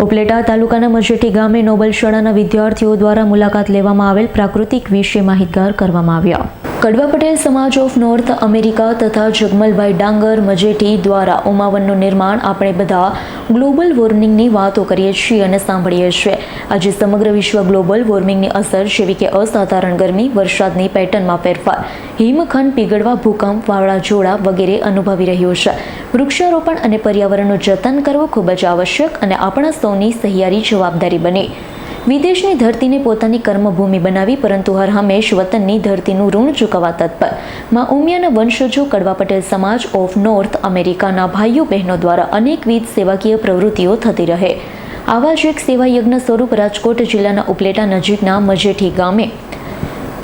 ઉપલેટા તાલુકાના મજેઠી ગામે નોબલ શાળાના વિદ્યાર્થીઓ દ્વારા મુલાકાત લેવામાં આવેલ પ્રાકૃતિક વિશે માહિતગાર કરવામાં આવ્યા. કડવા પટેલ સમાજ ઓફ નોર્થ અમેરિકા તથા જગમલભાઈ ડાંગર મજેઠી દ્વારા ઉમાવનનું નિર્માણ આપણે બધા ગ્લોબલ વોર્મિંગની વાતો કરીએ છીએ અને સાંભળીએ છીએ. આજે સમગ્ર વિશ્વ ગ્લોબલ વોર્મિંગની અસર જેવી કે અસાધારણ ગરમી, વરસાદની પેટર્નમાં ફેરફાર, હિમખંડ પીગળવા ભૂકંપ વાવાઝોડા વગેરે અનુભવી રહ્યું છે. વૃક્ષારોપણ અને પર્યાવરણનું જતન કરવું ખૂબ જ આવશ્યક અને આપણા સૌની સહિયારી જવાબદારી બની. વિદેશની ધરતીને પોતાની કર્મભૂમિ બનાવી, પરંતુ હર હંમેશ વતનની ધરતીનું ઋણ ચૂકવવા તત્પર. માં ઉમિયાના વંશજો કડવા પટેલ સમાજ ઓફ નોર્થ અમેરિકાના ભાઈઓ બહેનો દ્વારા અનેકવિધ સેવાકીય પ્રવૃત્તિઓ થતી રહે. આવા જ એક સેવાયજ્ઞ સ્વરૂપ રાજકોટ જિલ્લાના ઉપલેટા નજીકના મજેઠી ગામે.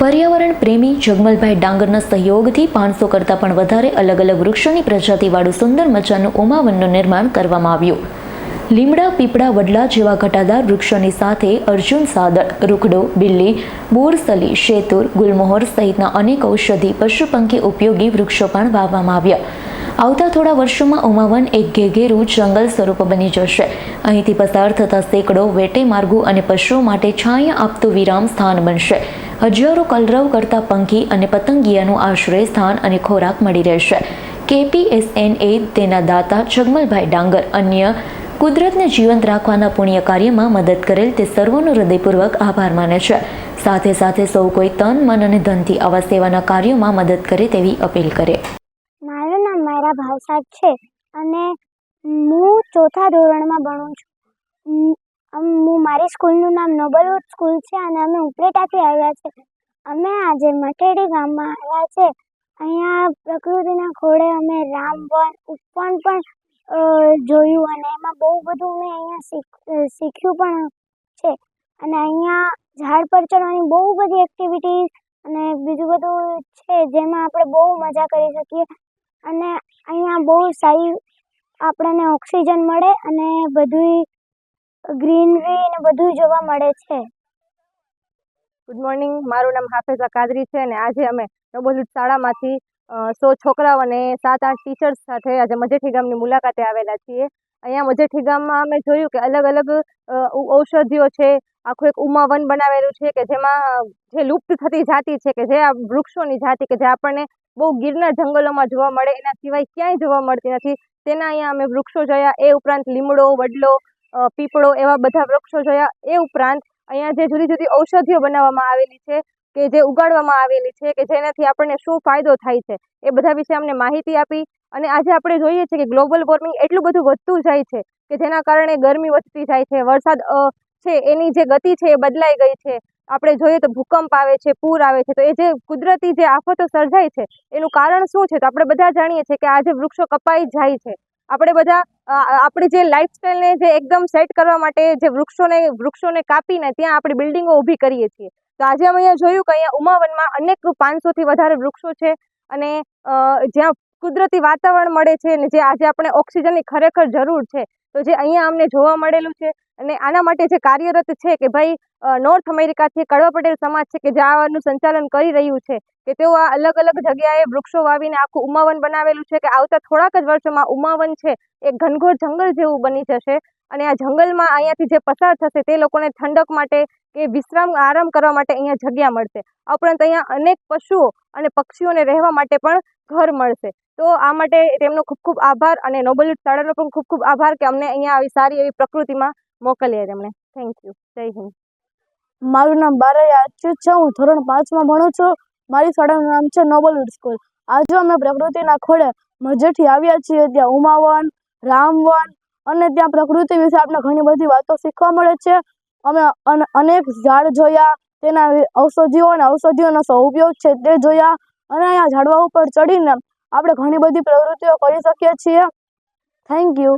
પર્યાવરણ પ્રેમી જગમલભાઈ ડાંગરના સહયોગથી પાંચસો કરતાં પણ વધારે અલગ અલગ વૃક્ષોની પ્રજાતિવાળું સુંદર મજાનું ઉમાવનનું નિર્માણ કરવામાં આવ્યું. લીમડા, પીપળા, વડલા જેવા ઘટાદાર વૃક્ષોની સાથે અર્જુન સાદળ રૂખડો બિલ્લી બોરસલી શેતુર, ગુલમોહર સહિતના અનેક ઔષધિ પશુ પંખી ઉપયોગી વૃક્ષો પણ વાવવામાં આવ્યા. આવતા થોડા વર્ષોમાં ઉમાવન એક ઘેઘેરું જંગલ સ્વરૂપ બની જશે. અહીંથી પસાર થતા સેંકડો વેટે માર્ગો અને પશુઓ માટે છાંયા આપતું વિરામ સ્થાન બનશે. હજારો કલરવ કરતા પંખી અને પતંગિયાનું આશ્રય સ્થાન અને ખોરાક મળી રહેશે. કેપીએસએન એ તેના દાતા જગમલભાઈ ડાંગર, અન્ય કુદરતને જીવંત રાખવાના પુણ્ય કાર્યમાં મદદ કરેલ તે સર્વોનો હૃદયપૂર્વક આભાર માને છે. સાથે સાથે સૌ કોઈ તન, મન અને ધનથી આવા સેવાના કાર્યોમાં મદદ કરે તેવી અપીલ કરે. મારું નામ મારા ભાવસાદ છે અને હું ચોથા ધોરણમાં ભણું છું. હું મારી સ્કૂલનું નામ નોબલવુડ સ્કૂલ છે અને અમે ઉપરેટાથી આવ્યા છે. અમે આજે મટેડી ગામમાં આવ્યા છે. અહીંયા પ્રકૃતિના ખોળે અમે રામવન ઉપવન પણ જોયું અને એમાં બહુ બધું મેં અહીંયા શીખ્યું પણ છે. અને અહીંયા ઝાડ પર ચડવાની બહુ બધી એક્ટિવિટીઝ અને બીજું બધું છે જેમાં આપણે બહુ મજા કરી શકીએ. અને અહીંયા બહુ સારી આપણને ઓક્સિજન મળે અને બધુંય ગ્રીનરી ને બધું જોવા મળે છે. ગુડ મોર્નિંગ મારું નામ હાફેઝા કાદરી છે અને આજે અમે નવોદિત શાળામાંથી સો છોકરાઓ અને સાત, આઠ ટીચર્સ સાથે આજે મજેઠી ગામની મુલાકાતે આવેલા છીએ. અહીંયા મજેઠી ગામમાં અમે જોયું કે અલગ અલગ ઔષધિઓ છે. આખું એક ઉમાવન બનાવેલું છે કે જેમાં, જે લુપ્ત થતી જાતિ છે કે જે આ વૃક્ષોની જાતિ કે જે આપણને બહુ ગીરના જંગલોમાં જોવા મળે, એના સિવાય ક્યાંય જોવા મળતી નથી. તેના અહીંયા અમે વૃક્ષો જોયા. એ ઉપરાંત લીમડો, વડલો પીપળો એવા બધા વૃક્ષો જોયા. એ ઉપરાંત અહીંયા જે જુદી જુદી ઔષધિઓ બનાવવામાં આવેલી છે. કે જે ઉગાડવામાં આવેલી છે કે જેનાથી આપણને શું ફાયદો થાય છે, એ બધા વિશે અમને માહિતી આપી અને આજે આપણે જોઈએ છીએ કે ગ્લોબલ વોર્મિંગ એટલું બધું વધતું જાય છે કે જેના કારણે ગરમી વધતી જાય છે, વરસાદ છે, એની જે ગતિ છે એ બદલાઈ ગઈ છે. આપણે જોઈએ તો ભૂકંપ આવે છે, પૂર આવે છે, તો એ જે કુદરતી જે આફતો સર્જાય છે, એનું કારણ શું છે? તો આપણે બધા જાણીએ છીએ કે આ જે વૃક્ષો કપાઈ જાય છે. આપણે બધા આપણી જે લાઈફસ્ટાઈલને જે એકદમ સેટ કરવા માટે જે વૃક્ષોને વૃક્ષોને કાપીને ત્યાં આપણે બિલ્ડિંગો ઊભી કરીએ છીએ. તો આજે અમે અહીંયા જોયું કે અહીંયા ઉમાવનમાં અનેક પાંચસોથી વધારે વૃક્ષો છે અને જ્યાં કુદરતી વાતાવરણ મળે છે અને જે આજે આપણે ઓક્સિજનની ખરેખર જરૂર છે. તો જે અહીંયા અમને જોવા મળેલું છે અને આના માટે જે કાર્યરત છે કે ભાઈ નોર્થ અમેરિકાથી કડવા પટેલ સમાજ છે કે જે આનું સંચાલન કરી રહ્યું છે કે તેઓ આ અલગ અલગ જગ્યાએ વૃક્ષો વાવીને આખું ઉમાવન બનાવેલું છે કે આવતા થોડાક જ વર્ષોમાં ઉમાવન છે એ ઘનઘોર જંગલ જેવું બની જશે. અને આ જંગલમાં અહીંયાથી જે પસાર થશે તે લોકોને ઠંડક માટે કે વિશ્રામ આરામ કરવા માટે અહીંયા જગ્યા મળશે. આ ઉપરાંત અહીંયા અનેક પશુઓ અને પક્ષીઓને રહેવા માટે પણ ઘર મળશે. તો આ માટે તેમનો ખૂબ ખૂબ આભાર અને નોબેલિટ શાળાનો પણ ખૂબ ખૂબ આભાર કે અમને અહીંયા આવી સારી એવી પ્રકૃતિમાં મોકલીએ તેમણે થેન્ક યુ જય હિન્દ. મારું નામ બારૈયા અચ્યુત છે. હું ધોરણ પાંચમાં ભણું છું. મારી શાળાનું નામ છે નોબલવુડ સ્કૂલ. આજે અમે પ્રકૃતિના ખોળે મજેથી આવ્યા છીએ. ત્યાં ઉમાવન, રામવન અને ત્યાં પ્રકૃતિ વિશે આપણે ઘણી બધી વાતો શીખવા મળે છે. અમે અન- અનેક ઝાડ જોયા, તેના ઔષધિઓ અને ઔષધિઓનો શું ઉપયોગ છે તે જોયા અને અહીંયા ઝાડવા ઉપર ચડીને આપણે ઘણી બધી પ્રવૃત્તિઓ કરી શકીએ છીએ. Thank you